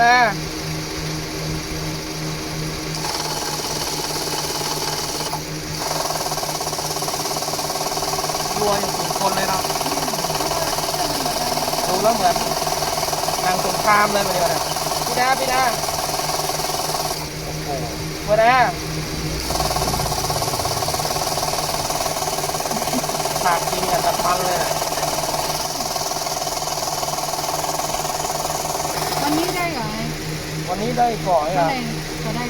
แอร์รัวอย่างคนเลยเนาะดูแล้วเหมือนนางสงครามเลยมาเดียวนี่ยพี่นาพี่นาโอ้โหเปิดแอร์ขาดจริงอะตัดมันเลยอะ วันนี้ได้ เหรอวันนี้ได้ก่อยก็อะได้ก็ได้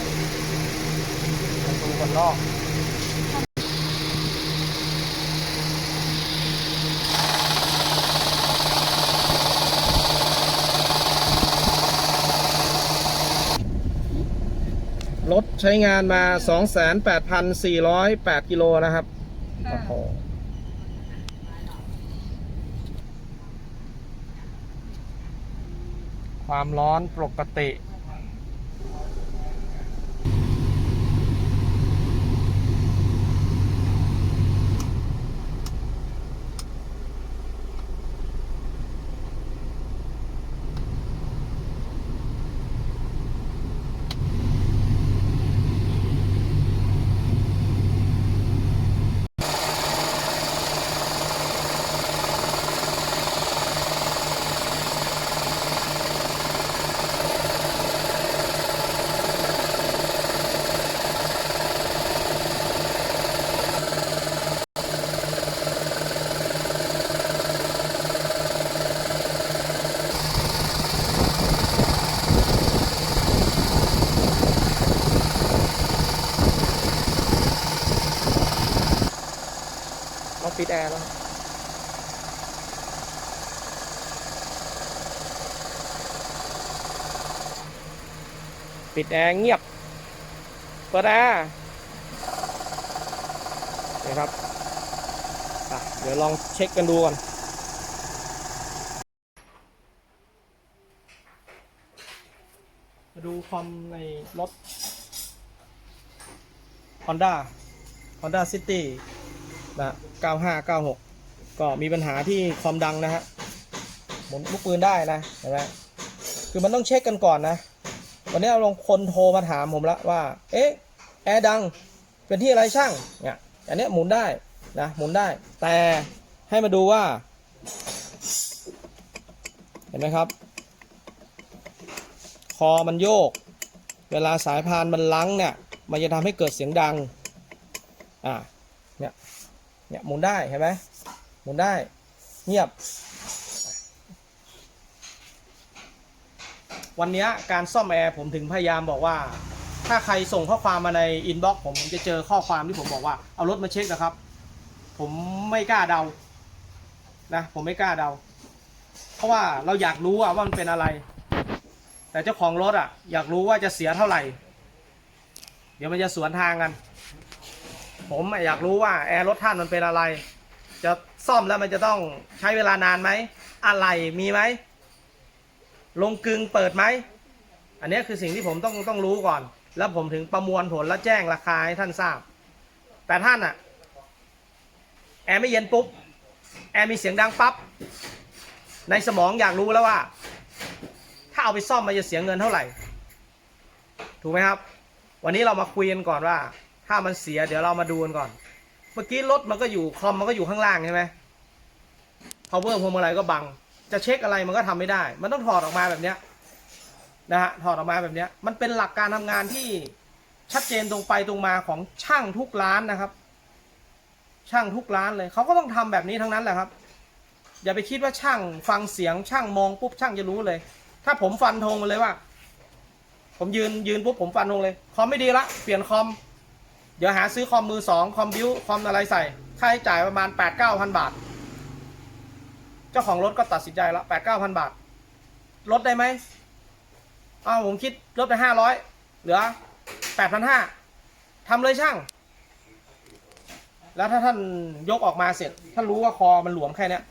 ดูคนนอกรถใช้งานมา 28,408 กิโลนะครับโอ้โห ความร้อนปกติ ปิดแอร์เงียบ เปิดแอร์นี่ครับเดี๋ยวลองเช็คกันดูก่อนมาดูคอมในรถ Honda Honda City นะ 9596 ก็มีปัญหาที่คอมดังนะฮะ หมุนลูกปืนได้นะเห็นไหมคือมันต้องเช็คกันก่อนนะ วันนี้เราลงคนโทรมาถามผมแล้วว่า เอ๊ะ แอร์ดัง เป็นที่อะไรช่าง เนี่ย อันนี้หมุนได้นะ หมุนได้ แต่ให้มาดูว่า เห็นไหมครับ คอมันโยก เวลาสายพานมันลังเนี่ย มันจะทำให้เกิดเสียงดัง อ่า เนี่ย เนี่ยหมุนได้เห็นไหมหมุนได้ เงียบ วันนี้การซ่อมแอร์ผมถึงพยายามบอกว่า ถ้าใครส่งข้อความมาในอินบ็อกซ์ผมผมจะเจอข้อความที่ผมบอกว่าเอารถมาเช็คนะครับ ผมไม่กล้าเดานะผมไม่กล้าเดา เพราะว่าเราอยากรู้ว่ามันเป็นอะไร แต่เจ้าของรถอะอยากรู้ว่าจะเสียเท่าไหร่ เดี๋ยวมันจะสวนทางกัน ผมอยากรู้ว่าแอร์รถท่านมันเป็นอะไร จะซ่อมแล้วมันจะต้องใช้เวลานานไหม อะไรมีไหม ลงกึงเปิดไหม อันนี้คือสิ่งที่ผมต้องต้องรู้ก่อน แล้วผมถึงประมวลผลและแจ้งราคาให้ท่านทราบ แต่ท่านอะแอร์ไม่เย็นปุ๊บ แอร์มีเสียงดังปั๊บ ในสมองอยากรู้แล้วว่า ถ้าเอาไปซ่อมมันจะเสียเงินเท่าไหร่ ถูกไหมครับ วันนี้เรามาคุยกันก่อนว่า ถ้ามันเสียเดี๋ยวเรามาดูกันก่อน เมื่อกี้รถมันก็อยู่คอมมันก็อยู่ข้างล่างใช่ไหม power พวงมาลัยก็บัง จะเช็คอะไรมันก็ทำไม่ได้ มันต้องถอดออกมาแบบเนี้ยนะฮะถอดออกมาแบบเนี้ย มันเป็นหลักการทำงานที่ชัดเจนตรงไปตรงมาของช่างทุกร้านนะครับ ช่างทุกร้านเลยเขาก็ต้องทำแบบนี้ทั้งนั้นแหละครับ อย่าไปคิดว่าช่างฟังเสียงช่างมองปุ๊บช่างจะรู้เลย ถ้าผมฟันธงมาเลยว่า ผมยืนยืนปุ๊บผมฟันธงเลยคอมไม่ดีละเปลี่ยนคอมเดี๋ยวหาซื้อคอมมือสองคอมบิวคอมอะไรใส่ค่าใช้จ่ายประมาณแปดเก้าพันบาท เจ้าของรถก็ตัดสินใจแล้วแปดเก้าพันบาท ลดได้ไหมอ้าวผมคิดลดไปห้าร้อยเหลือแปดพันห้าทำเลยช่าง แล้วถ้าท่านยกออกมาเสร็จ ท่านรู้ว่าคอมันหลวมแค่เนี้ย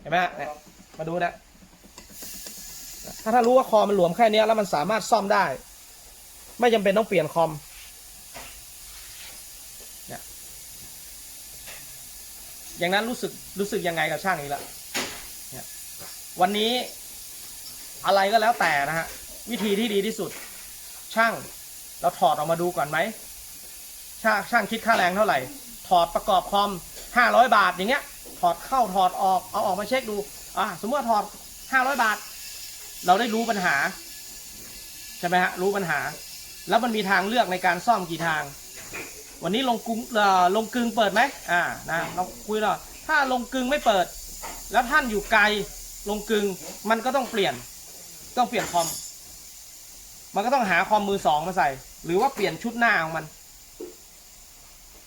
เห็นไหมฮะมาดูนะถ้าท่านรู้ว่าคอมันหลวมแค่เนี้ยแล้วมันสามารถซ่อมได้ ไม่จำเป็นต้องเปลี่ยนคอมอย่างนั้นรู้สึกรู้สึกยังไงกับช่างนี้ละเนี่ย วันนี้อะไรก็แล้วแต่นะฮะวิธีที่ดีที่สุด ช่างเราถอดออกมาดูก่อนไหมช่างช่างคิดค่าแรงเท่าไหร่ ถอดประกอบคอม500 บาทอย่างเงี้ย ถอดเข้าถอดออกเอาออกมาเช็คดูอะสมมติว่าถอด 500 บาท เราได้รู้ปัญหาใช่ไหมฮะรู้ปัญหา แล้วมันมีทางเลือกในการซ่อมกี่ทาง วันนี้ลงกึงเอ่อลงกึงเปิดไหมอ่านะเราคุยแล้วถ้าลงกึงไม่เปิด แล้วท่านอยู่ไกล ลงกึงมันก็ต้องเปลี่ยน ต้องเปลี่ยนคอม มันก็ต้องหาคอมมือสองมาใส่ หรือว่าเปลี่ยนชุดหน้าของมัน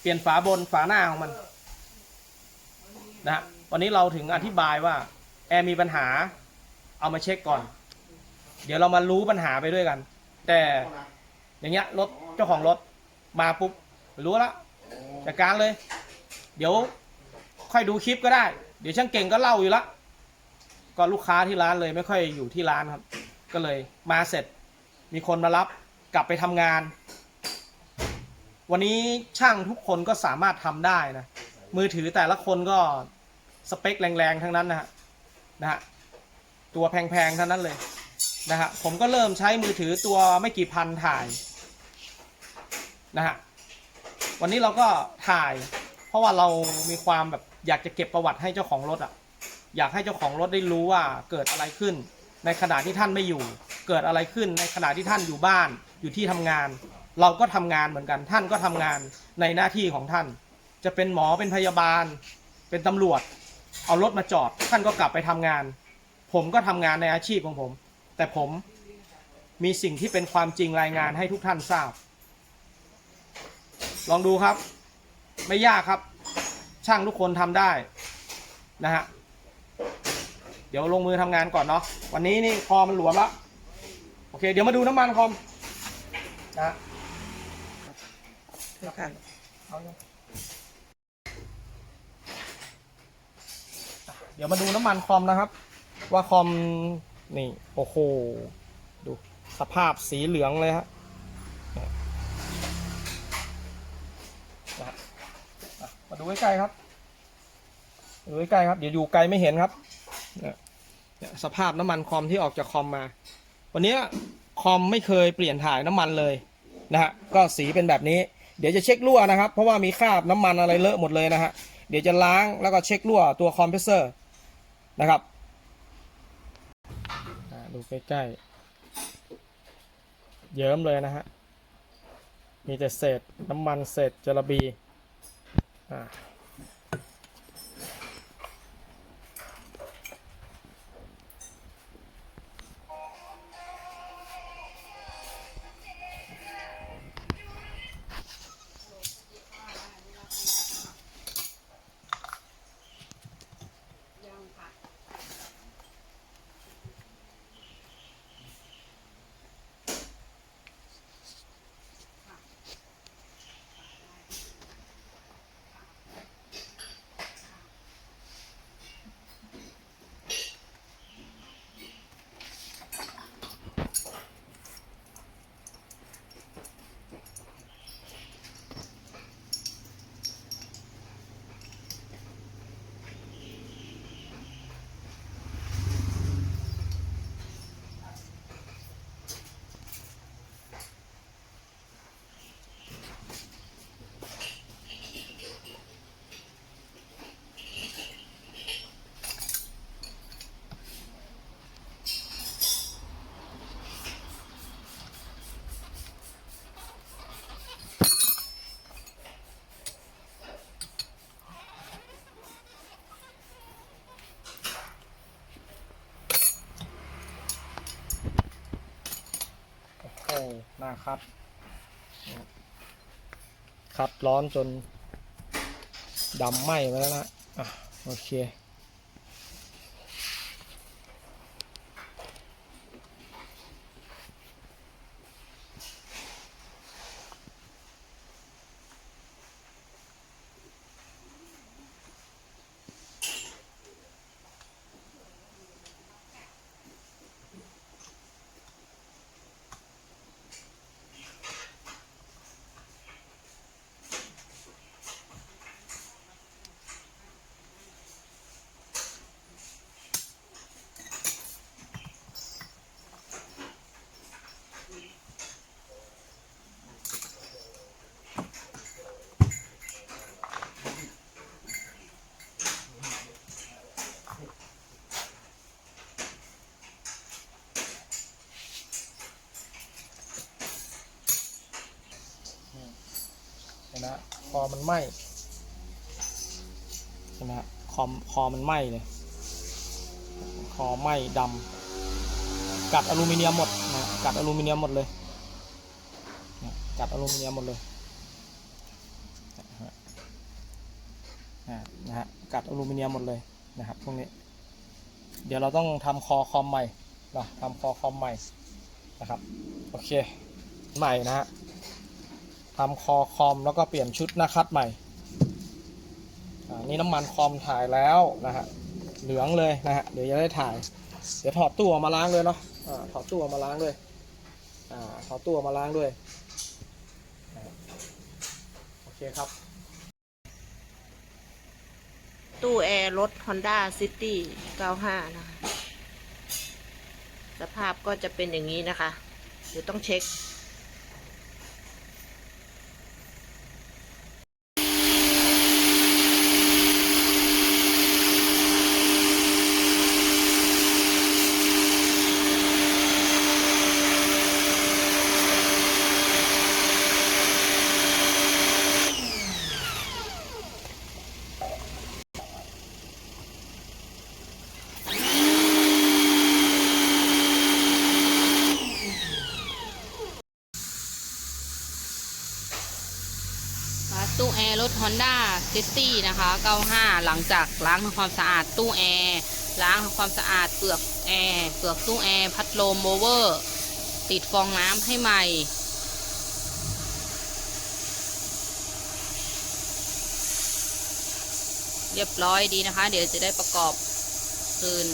เปลี่ยนฝาบนฝาหน้าของมันนะฮะวันนี้เราถึงอธิบายว่า แอร์มีปัญหา เอามาเช็คก่อน เดี๋ยวเรามารู้ปัญหาไปด้วยกัน แต่อย่างเงี้ยรถเจ้าของรถมาปุ๊บรู้แล้วจัดการเลย เดี๋ยวค่อยดูคลิปก็ได้ เดี๋ยวช่างเก่งก็เล่าอยู่ละ ก็ลูกค้าที่ร้านเลยไม่ค่อยอยู่ที่ร้านครับ ก็เลยมาเสร็จ มีคนมารับกลับไปทำงาน วันนี้ช่างทุกคนก็สามารถทำได้นะ มือถือแต่ละคนก็สเปคแรงๆทั้งนั้นนะฮะนะฮะตัวแพงๆทั้งนั้นเลยนะฮะผมก็เริ่มใช้มือถือตัวไม่กี่พันถ่ายนะฮะวันนี้เราก็ถ่าย เพราะว่าเรามีความแบบอยากจะเก็บประวัติให้เจ้าของรถอะ อยากให้เจ้าของรถได้รู้ว่าเกิดอะไรขึ้น ในขณะที่ท่านไม่อยู่ เกิดอะไรขึ้นในขณะที่ท่านอยู่บ้าน อยู่ที่ทำงาน เราก็ทำงานเหมือนกัน ท่านก็ทำงานในหน้าที่ของท่าน จะเป็นหมอเป็นพยาบาล เป็นตำรวจ เอารถมาจอด ท่านก็กลับไปทำงาน ผมก็ทำงานในอาชีพของผม แต่ผมมีสิ่งที่เป็นความจริงรายงานให้ทุกท่านทราบ ลองดูครับ ไม่ยากครับ ช่างทุกคนทำได้นะฮะ เดี๋ยวลงมือทำงานก่อนเนาะวันนี้นี่คอมันหลวมละโอเค เดี๋ยวมาดูน้ำมันคอมนะฮะค่ะเอาเลยเดี๋ยวมาดูน้ำมันคอมนะครับ ว่าคอมนี่โอ้โหดูสภาพสีเหลืองเลยฮะเนี่ยนะฮะอะมาดูใกล้ๆครับมาดูใกล้ๆครับ เดี๋ยวอยู่ไกลไม่เห็นครับ เนี่ยสภาพน้ำมันคอมที่ออกจากคอมมา วันนี้คอมไม่เคยเปลี่ยนถ่ายน้ำมันเลยนะฮะก็สีเป็นแบบนี้ เดี๋ยวจะเช็ครั่วนะครับ เพราะว่ามีคราบน้ำมันอะไรเลอะหมดเลยนะฮะเดี๋ยวจะล้างแล้วก็เช็ครั่วตัวคอมเพรสเซอร์นะครับดูใกล้ๆเยิ้มเลยนะฮะมีแต่เศษน้ำมันเศษจระบีอ่า โอ้โห คับคับร้อนจนดำไหม้ไปแล้วนะอะโอเค คอมันไหม้เห็นไหมฮะคอมคอมันไหม้เลยคอไหม้ดำกัดอลูมิเนียมหมดนะกัดอลูมิเนียมหมดเลยนะกัดอลูมิเนียมหมดเลยนะฮะกัดอลูมิเนียมหมดเลยนะครับพวกนี้ เดี๋ยวเราต้องทำคอคอมใหม่เนะทำคอคอมใหม่นะครับโอเคใหม่นะฮะ ทำคอคอมแล้วก็เปลี่ยนชุดหน้าคัดใหม่อ่านี่น้ำมันคอมถ่ายแล้วนะฮะเหลืองเลยนะฮะเดี๋ยวจะได้ถ่าย เดี๋ยวถอดตู้ออกมาล้างเลยเนาะอ่าถอดตู้ออกมาล้างด้วยอ่าถอดตู้ออกมาล้างด้วยโอเคครับ ตู้แอร์รถ Honda City 95 นะคะ สภาพก็จะเป็นอย่างนี้นะคะ เดี๋ยวต้องเช็ค ตู้แอร์รถ Honda City นะคะ 95 หลังจากล้างทำความสะอาดตู้แอร์ล้างทำความสะอาดเปลือกแอร์เปลือกตู้แอร์พัดลมโมเวอร์ ติดฟองน้ำให้ใหม่ เรียบร้อยดีนะคะ เดี๋ยวจะได้ประกอบคืน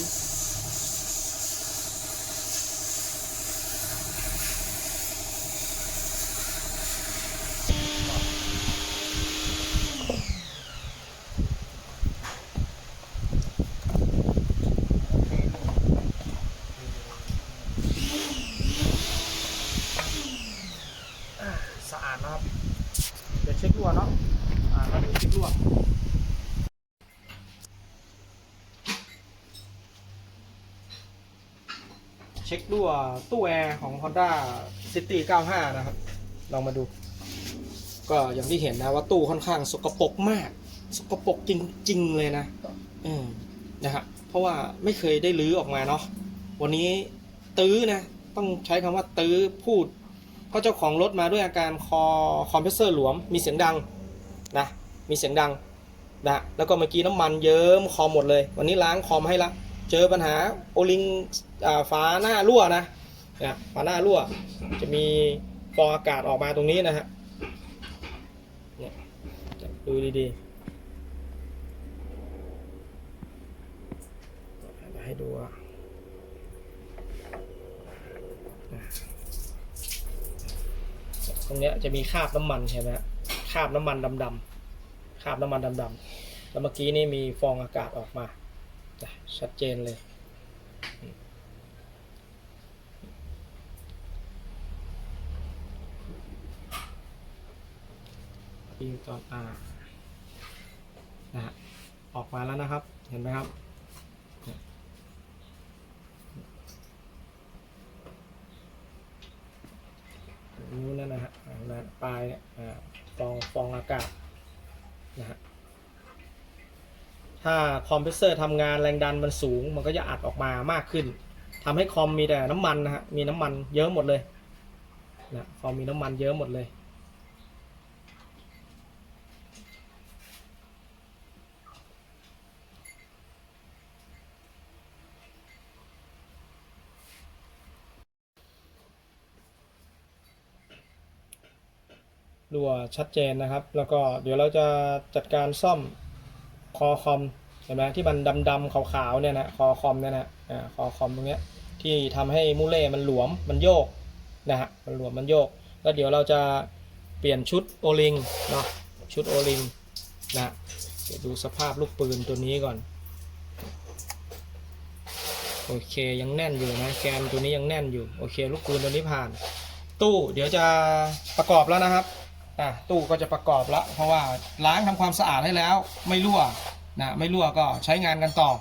สะอาดนะครับ เดี๋ยวเช็ครั่วเนาะอ่าก็เดี๋ยวเช็ครั่วเช็ครั่วตู้แอร์ของ Honda City 95 นะครับ ลองมาดู ก็อย่างที่เห็นนะว่าตู้ค่อนข้างสกปรกมาก สกปรกจริง ๆ เลยนะอืมนะฮะเพราะว่าไม่เคยได้รื้อออกมาเนาะวันนี้ตื้อนะ ต้องใช้คำว่าตื้อพูด เพราเจ้าของรถมาด้วยอาการคอคอมเพรสเซอร์หลวม มีเสียงดังนะมีเสียงดังนะแล้วก็เมื่อกี้น้ำมันเยิ้มคอมหมดเลย วันนี้ล้างคอมให้ละ เจอปัญหาโอลิงอ่าฝาหน้ารั่วนะนะฝาหน้ารั่ว จะมีฟองอากาศออกมาตรงนี้นะฮะเนี่ยดูดีๆให้ดูว่า ต รงเนี้ยจะมีคราบน้ำมันใช่ไหมคราบน้ำมันดำๆคราบน้ำมันดำๆแล้วเมื่อกี้นี่มีฟองอากาศออกมาชัดเจนเลยปีตอนอานะฮะออกมาแล้วนะครับ เห็นไหมครับ นิ้วนั่นนะฮะอ่านะ ปลายเนี่ยฟองฟองอากาศนะฮะถ้าคอมเพรสเซอร์ทำงานแรงดันมันสูง มันก็จะอัดออกมามากขึ้นทำให้คอมมีแต่น้ำมันนะฮะมีน้ำมันเยอะหมดเลยนะคอมมีน้ำมันเยอะหมดเลย รั่วชัดเจนนะครับ แล้วก็เดี๋ยวเราจะจัดการซ่อมคอคอมเห็นไหมที่มันดำๆขาวๆเนี่ยนะคอคอมเนี่ยนะอ่าคอคอมตรงเนี้ยที่ทำให้มูเล่มันหลวมมันโยกนะฮะมันหลวมมันโยก แล้วเดี๋ยวเราจะเปลี่ยนชุดโอลิงเนาะชุดโอลิงนะเดี๋ยวดูสภาพลูกปืนตัวนี้ก่อน โอเคยังแน่นอยู่นะแกนตัวนี้ยังแน่นอยู่ โอเค ลูกปืนตัวนี้ผ่าน ตู้เดี๋ยวจะประกอบแล้วนะครับ อะตู้ก็จะประกอบแล้วเพราะว่าล้างทำความสะอาดให้แล้วไม่รั่วนะไม่รั่วก็ใช้งานกันต่อ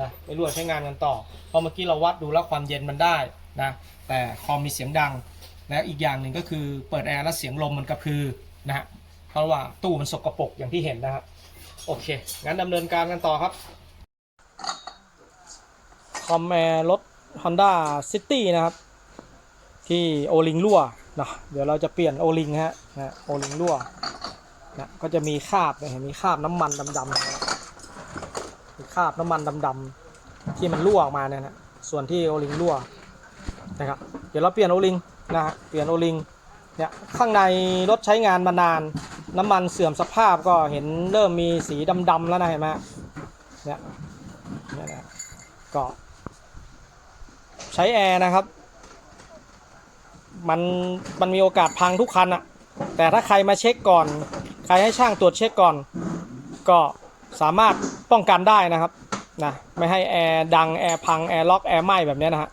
นะไม่รั่วใช้งานกันต่อเพราะเมื่อกี้เราวัดดูแล้วความเย็นมันได้นะแต่คอมมีเสียงดัง และอีกอย่างหนึ่งก็คือเปิดแอร์แล้วเสียงลมมันกระพือนะฮะเพราะว่าตู้มันสกปรกอย่างที่เห็นนะครับโอเค งั้นดำเนินการกันต่อครับ คอมแอร์รถ Honda City นะครับ ที่โอลิงรั่ว นะเดี๋ยวเราจะเปลี่ยนโอลิงฮะนะโอลิงรั่วนะก็จะมีคราบเห็นมีคราบน้ำมันดำๆครับมีคราบน้ำมันดำๆที่มันรั่วออกมาเนี่ยนะส่วนที่โอลิงรั่วนะครับเดี๋ยวเราเปลี่ยนโอลิงนะฮะเปลี่ยนโอลิงเนี่ยข้างในรถใช้งานมานาน น้ำมันเสื่อมสภาพก็เห็นเริ่มมีสีดำๆแล้วนะเห็นไหมเนี่ยเนี่ยนะก็ใช้แอร์นะครับ มันมันมีโอกาสพังทุกคันอะแต่ถ้าใครมาเช็คก่อน ใครให้ช่างตรวจเช็คก่อน ก็สามารถป้องกันได้นะครับนะไม่ให้แอร์ดังแอร์พังแอร์ล็อกแอร์ไหม้แบบนี้นะฮะ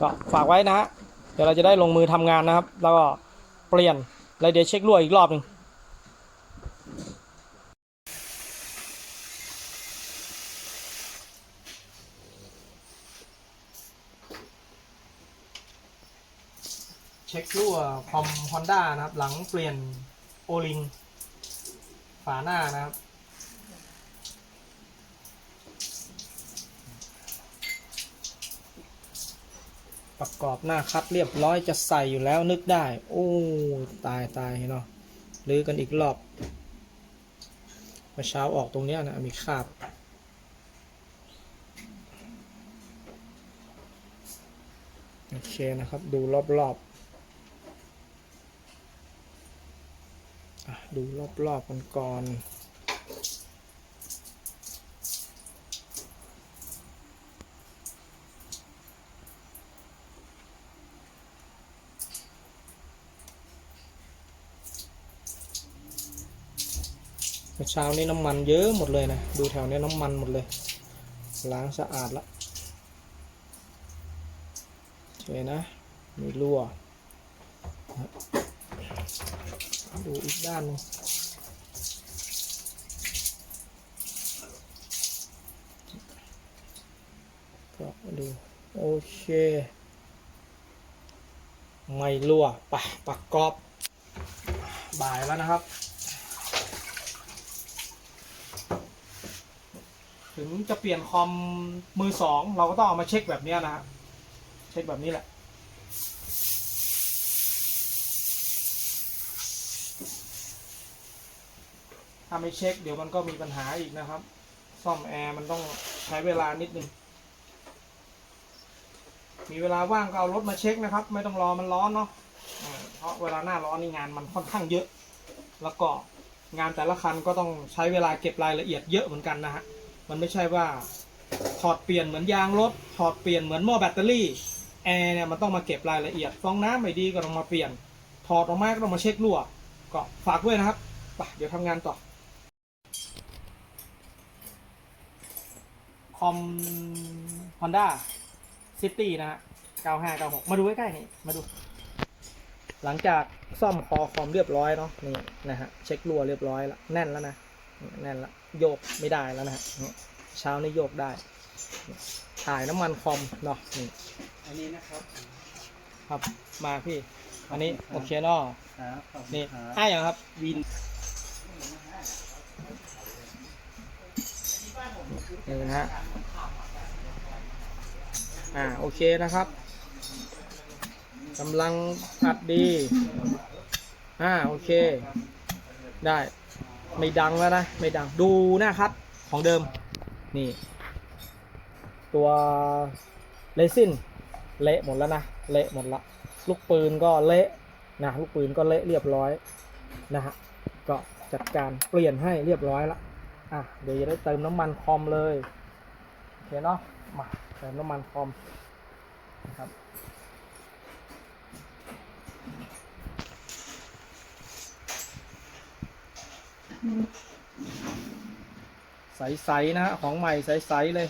ก็ฝากไว้นะฮะเดี๋ยวเราจะได้ลงมือทำงานนะครับ แล้วก็เปลี่ยนแล้วเดี๋ยวเช็ครั่วอีกรอบหนึ่ง เช็ครั่ว คอมฮอนด้านะครับ หลังเปลี่ยนโอลิงฝาหน้านะครับ ประกอบหน้าคัดเรียบร้อยจะใส่อยู่แล้วนึกได้ โอ้ ตายตายเนาะลื้อกันอีกรอบเมื่อเช้าออกตรงเนี้ยนะ มีคราบโอเคนะครับ ดูรอบๆอะ ดูรอบๆกันก่อนเช้านี้น้ำมันเยอะหมดเลยนะ ดูแถวนี้น้ำมันหมดเลย ล้างสะอาดละโอเคนะมีรั่ว ดูอีกด้านหนึงก็ดู โอเค ไม่รั่วไปปักกรอบ บ่ายแล้วนะครับ ถึงจะเปลี่ยนคอมมือสอง เราก็ต้องเอามาเช็คแบบนี้นะเช็คแบบนี้แหละ ถ้าไม่เช็คเดี๋ยวมันก็มีปัญหาอีกนะครับ ซ่อมแอร์มันต้องใช้เวลานิดนึง มีเวลาว่างก็เอารถมาเช็คนะครับ ไม่ต้องรอมันร้อนเนาะเพราะเวลาหน้าร้อนนี่งานมันค่อนข้างเยอะ แล้วก็งานแต่ละคันก็ต้องใช้เวลาเก็บรายละเอียดเยอะเหมือนกันนะฮะ มันไม่ใช่ว่าถอดเปลี่ยนเหมือนยางรถ ถอดเปลี่ยนเหมือนหม้อแบตเตอรี่ แอร์เนี่ยมันต้องมาเก็บรายละเอียด ฟองน้ำไม่ดีก็ต้องมาเปลี่ยน ถอดออกมาก็ต้องมาเช็ครั่ว ก็ฝากด้วยนะครับ ไป เดี๋ยวทำงานต่อ คอม Honda City นะฮะ 9596 มาดูใกล้ๆนี่ มาดู หลังจากซ่อมคอคอมเรียบร้อยเนาะ นี่นะฮะ เช็ครั่วเรียบร้อยแล้ว แน่นแล้วนะ แน่นแล้วโยกไม่ได้แล้วนะฮะเนี่ยเช้านี้โยกได้เนี่ยถ่ายน้ำมันคอมเนาะ นี่ อันนี้นะครับครับ มาพี่ อันนี้โอเคเนาะ ครับขอบคุณนี่ครับ อ้ายเหรอครับวิน นี่นะฮะอ่าโอเคนะครับกำลังอัดดีอ่าโอเค ได้ไม่ดังแล้วนะ ไม่ดังดูน้าคัดของเดิม นี่ ตัวเลซินเละหมดแล้วนะ เละหมดละลูกปืนก็เละนะลูกปืนก็เละเรียบร้อยนะฮะก็จัดการเปลี่ยนให้เรียบร้อยละ อะเดี๋ยวจะได้เติมน้ำมันคอมเลยโอเคเนาะมาเติมน้ำมันคอมนะครับใสๆนะฮะของใหม่ใสๆเลย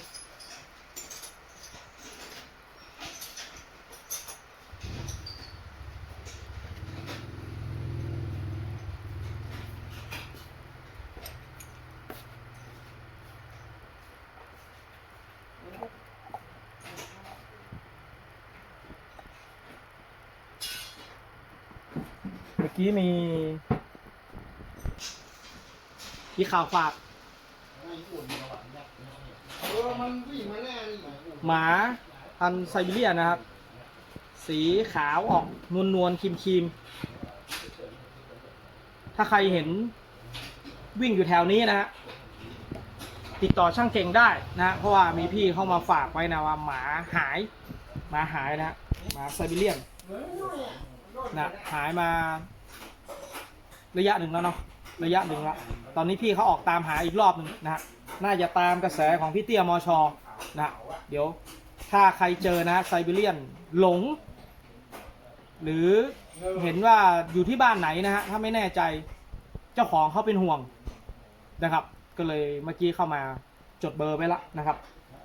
เมื่อกี้มี พี่ข่าวฝาก เออมันวิ่งมาแน่นี่หมาพันธุ์ไซบีเรียนนะครับ สีขาวออกนวลนวลครีมครีมๆถ้าใครเห็นวิ่งอยู่แถวนี้นะฮะติดต่อช่างเก่งได้นะฮะเพราะว่ามีพี่เข้ามาฝากไว้นะว่าหมาหายหมาหายนะฮะหมาไซบีเรียนนะหายมาระยะหนึ่งแล้วเนาะ ระยะหนึ่งละตอนนี้พี่เขาออกตามหาอีกรอบหนึ่งนะฮะน่าจะตามกระแสของพี่เตี้ยมอชอนะเดี๋ยวถ้าใครเจอนะไซบีเรียนหลง หรือเห็นว่าอยู่ที่บ้านไหนนะฮะถ้าไม่แน่ใจเจ้าของเขาเป็นห่วงนะครับ ก็เลยเมื่อกี้เข้ามาจดเบอร์ไว้ละนะครับ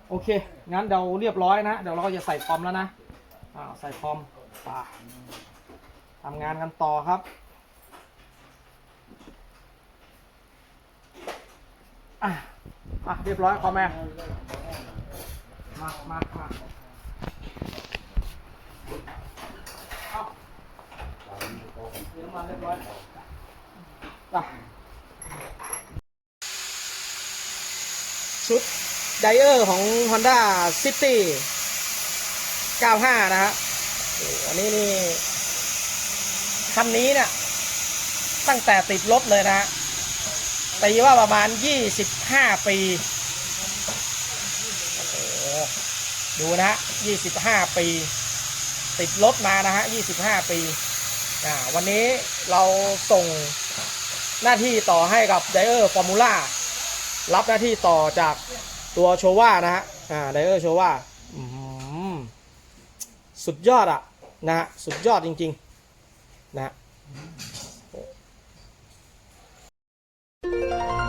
โอเค งั้นเราเรียบร้อยนะ เดี๋ยวเราก็จะใส่คอมแล้วนะอ่าใส่คอมไปทำงานกันต่อครับ อะอะเรียบร้อยคอมแม่มามามาเอาเรียบร้อยเรียบร้อยอะชุดไดเออร์ของ Honda City 95 นะฮะอันนี้นี่ คันนี้เนี่ยตั้งแต่ติดรถเลยนะฮะ ตีว่าประมาณ25ปีโอ้โหดูนะฮะ25ปี ติดรถมานะฮะ25ปีอ่าวันนี้เราส่งหน้าที่ต่อให้กับไดเออร์ฟอร์มูล่ารับหน้าที่ต่อจากตัวโชว่านะฮะอ่าไดเออร์โชว่าสุดยอดอะนะฮะสุดยอดจริง ๆ นะ Thank you.